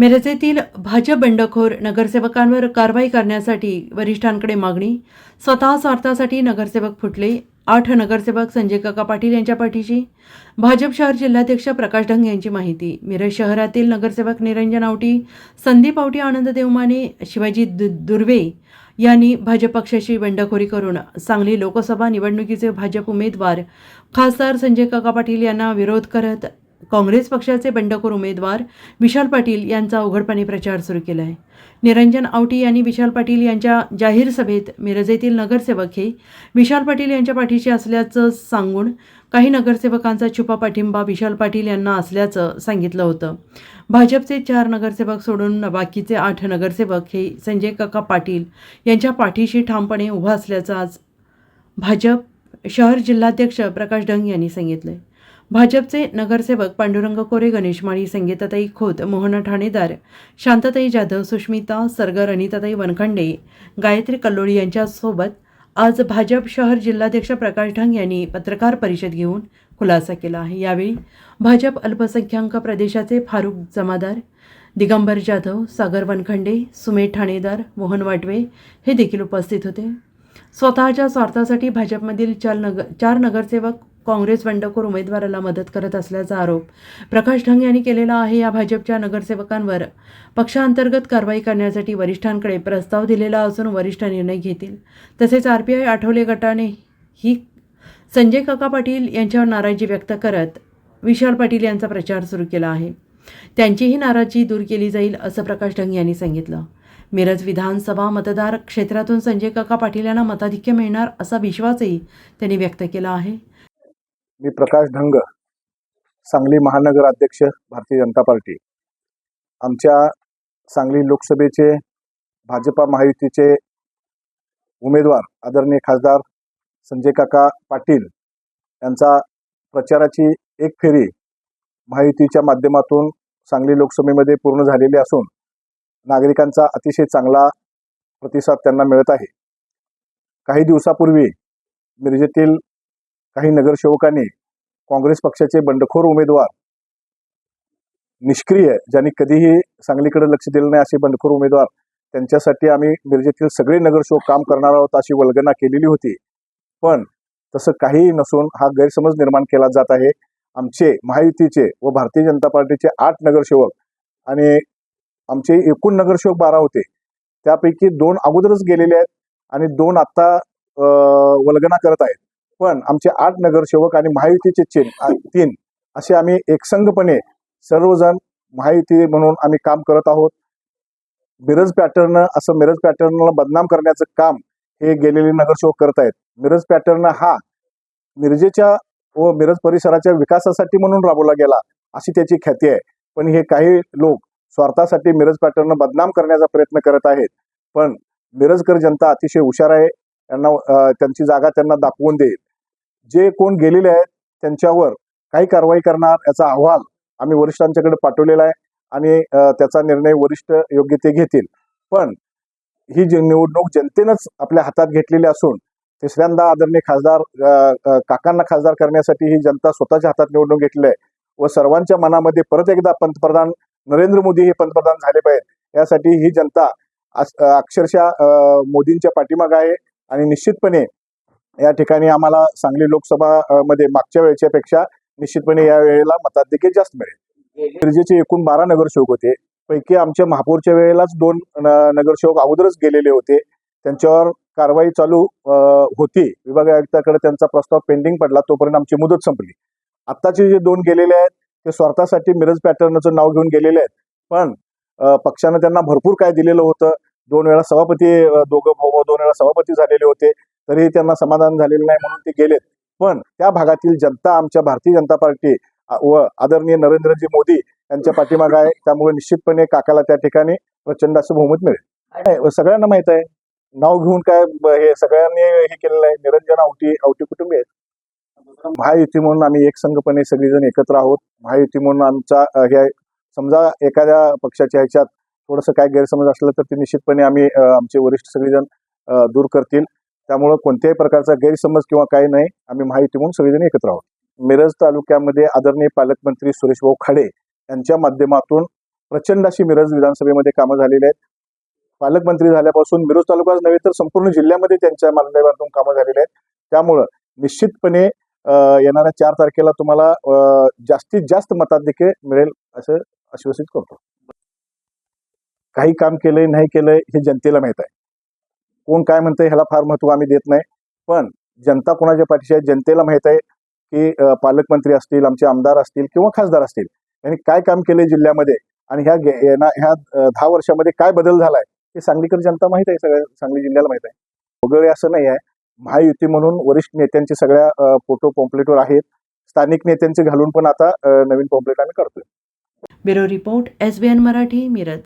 मिरजेतील भाजप बंडखोर नगरसेवकांवर कारवाई करण्यासाठी वरिष्ठांकडे मागणी. स्वतः स्वार्थासाठी नगरसेवक फुटले. आठ नगरसेवक संजय काका पाटील यांच्या पाठीशी. भाजप शहर जिल्हाध्यक्ष प्रकाश ढंग यांची माहिती. मिरज शहरातील नगरसेवक निरंजन आवटी संदीप आवटी आनंद देवमाने शिवाजी दु दुर्वे यांनी भाजप पक्षाशी बंडखोरी करून सांगली लोकसभा निवडणुकीचे भाजप उमेदवार खासदार संजय काका पाटील यांना विरोध करत काँग्रेस पक्षाचे बंडखोर उमेदवार विशाल पाटील यांचा उघडपणे प्रचार सुरू केला आहे निरंजन आवटी यांनी विशाल पाटील यांच्या जाहीर सभेत मिरज येथील नगरसेवक हे विशाल पाटील यांच्या पाठीशी असल्याचं सांगून काही नगरसेवकांचा छुपा पाठिंबा विशाल पाटील यांना असल्याचं सांगितलं होतं. भाजपचे चार नगरसेवक सोडून बाकीचे आठ नगरसेवक हे संजय काका पाटील यांच्या पाठीशी ठामपणे उभा असल्याचं आज भाजप शहर जिल्हाध्यक्ष प्रकाश ढंग यांनी सांगितले भाजपचे नगरसेवक पांडुरंग कोरे गणेश माळी संगीताताई खोत मोहन ठाणेदार शांतताई जाधव सुष्मिता सरगर अनिताताई वनखंडे गायत्री कल्लोळी यांच्यासोबत आज भाजप शहर जिल्हाध्यक्ष प्रकाश ढंग यांनी पत्रकार परिषद घेऊन खुलासा केला आहे. यावेळी भाजप अल्पसंख्याक प्रदेशाचे फारुख जमादार दिगंबर जाधव सागर वनखंडे सुमे ठाणेदार मोहन वाटवे हे देखील उपस्थित होते. स्वतःच्या स्वार्थासाठी भाजपमधील चार नगर चार नगरसेवक काँग्रेस बंडखोर उमेदवाराला मदत करत असल्याचा आरोप प्रकाश ढंग यांनी केलेला आहे या भाजपच्या नगरसेवकांवर. पक्षांतर्गत कारवाई करण्यासाठी वरिष्ठांकडे प्रस्ताव दिलेला असून वरिष्ठ निर्णय घेतील. तसेच आर पी आय आठवले गटाने ही संजय काका पाटील यांच्यावर नाराजी व्यक्त करत विशाल पाटील यांचा प्रचार सुरू केला आहे. त्यांचीही नाराजी दूर केली जाईल असं प्रकाश ढंग यांनी सांगितलं. मिरज विधानसभा मतदार क्षेत्रातून संजय काका पाटील यांना मताधिक्य मिळणार असा विश्वासही त्यांनी व्यक्त केला आहे. मी प्रकाश ढंग सांगली महानगर अध्यक्ष भारतीय जनता पार्टी. आमच्या सांगली लोकसभेचे भाजपा महायुतीचे उमेदवार आदरणीय खासदार संजय काका पाटील यांचा प्रचाराची एक फेरी महायुतीच्या माध्यमातून सांगली लोकसभेमध्ये पूर्ण झालेली असून नागरिकांचा अतिशय चांगला प्रतिसाद त्यांना मिळत आहे. काही दिवसापूर्वी मिरजेतील काही नगरसेवकांनी काँग्रेस पक्षाचे बंडखोर उमेदवार निष्क्रिय ज्यांनी कधीही सांगलीकडे लक्ष दिलं नाही असे बंडखोर उमेदवार त्यांच्यासाठी आम्ही मिरजेतील सगळे नगरसेवक काम करणार आहोत अशी वल्गना केलेली होती. पण तसं काहीही नसून हा गैरसमज निर्माण केला जात आहे. आमचे महायुतीचे व भारतीय जनता पार्टीचे आठ नगरसेवक आणि आमचे एकूण नगरसेवक बारा होते. त्यापैकी दोन अगोदरच गेलेले आहेत आणि दोन आत्ता वल्गना करत आहेत. पण आमचे आठ नगरसेवक आणि महायुतीचे चीन तीन असे आम्ही एकसंघपणे सर्वजण महायुती म्हणून आम्ही काम करत आहोत. मिरज पॅटर्न असं मिरज पॅटर्नला बदनाम करण्याचं काम हे गेलेले नगरसेवक करत आहेत. मिरज पॅटर्न हा मिरजेच्या व मिरज परिसराच्या विकासासाठी म्हणून राबवला गेला अशी त्याची ख्याती आहे. पण हे काही लोक स्वार्थासाठी मिरज पॅटर्न बदनाम करण्याचा प्रयत्न करत आहेत. पण मिरजकर जनता अतिशय हुशार आहे. त्यांना त्यांची जागा त्यांना दाखवून देईल. जे कोण गेलेले आहेत त्यांच्यावर काही कारवाई करणार याचा अहवाल आम्ही वरिष्ठांच्याकडे पाठवलेला आहे आणि त्याचा निर्णय वरिष्ठ योग्य ते घेतील. पण ही जी निवडणूक जनतेनंच आपल्या हातात घेतलेली असून तिसऱ्यांदा आदरणीय खासदार काकांना खासदार करण्यासाठी ही जनता स्वतःच्या हातात निवडणूक घेतली आहे व सर्वांच्या मनामध्ये परत एकदा पंतप्रधान नरेंद्र मोदी हे पंतप्रधान झाले पाहिजेत. यासाठी ही जनता अक्षरशः मोदींच्या पाठीमागं आहे आणि निश्चितपणे या ठिकाणी आम्हाला सांगली लोकसभा मध्ये मागच्या वेळेच्या पेक्षा निश्चितपणे या वेळेला मतात देखील जास्त मिळेल. मिरजेचे एकूण बारा नगरसेवक होते. पैकी आमच्या महापौरच्या वेळेलाच दोन नगरसेवक अगोदरच गेलेले होते. त्यांच्यावर कारवाई चालू होती. विभाग आयुक्ताकडे त्यांचा प्रस्ताव पेंडिंग पडला तोपर्यंत आमची मुदत संपली. आत्ताचे जे दोन गेलेले आहेत ते स्वार्थासाठी मिरज पॅटर्नचं नाव घेऊन गेलेले आहेत. पण पक्षानं त्यांना भरपूर काय दिलेलं होतं. दोन वेळा सभापती दोघं भाऊ दोन वेळा सभापती झालेले होते. तरीही त्यांना समाधान झालेलं नाही म्हणून ते गेलेत. पण त्या भागातील जनता आमच्या भारतीय जनता पार्टी व आदरणीय नरेंद्रजी मोदी यांच्या पाठीमागे आहे. त्यामुळे निश्चितपणे काकाला त्या ठिकाणी प्रचंड असं बहुमत मिळेल. सगळ्यांना माहीत आहे. नाव घेऊन काय हे सगळ्यांनी हे केलेलं आहे. निरंजन आवटी आवटी कुटुंबी आहेत महायुती म्हणून आम्ही एकसंघपणे सगळेजण एकत्र आहोत. महायुती म्हणून आमचा हे समजा एखाद्या पक्षाच्या ह्याच्यात थोडंसं काय गैरसमज असलं तर ते निश्चितपणे आम्ही आमचे वरिष्ठ सगळेजण दूर करतील. त्यामुळं कोणत्याही प्रकारचा गैरसमज किंवा काही नाही आम्ही महायुती म्हणून सगळेजण एकत्र आहोत. मिरज तालुक्यामध्ये आदरणीय पालकमंत्री सुरेशभाऊ खाडे यांच्या माध्यमातून प्रचंड अशी मिरज विधानसभेमध्ये कामं झालेली आहेत. पालकमंत्री झाल्यापासून मिरज तालुकाच नव्हे तर संपूर्ण जिल्ह्यामध्ये त्यांच्या मानधनातून कामं झालेली आहेत. त्यामुळं निश्चितपणे येणाऱ्या चार तारखेला तुम्हाला जास्तीत जास्त मताधिके मिळेल असं आश्वासित करतो. काही काम केलंय नाही केलंय हे जनतेला माहीत आहे. कोण काय म्हणतंय ह्याला फार महत्त्व आम्ही देत नाही. पण जनता कोणाच्या पाठीशी आहे जनतेला माहीत आहे की पालकमंत्री असतील आमचे आमदार असतील किंवा खासदार असतील यांनी काय काम केलंय जिल्ह्यामध्ये आणि ह्या गे- ह्या दहा वर्षामध्ये काय बदल झालाय हे सांगलीकर जनता माहीत आहे सगळ्या सांगली जिल्ह्याला माहीत आहे. वगैरे असं नाही आहे. महायुती म्हणून वरिष्ठ नेत्यांचे सगळ्या फोटो पॉम्पलेटवर आहेत. स्थानिक नेत्यांचे घालून पण आता नवीन पॉम्पलेट आम्ही करतोय. Bureau report S B N Marathi Miraj.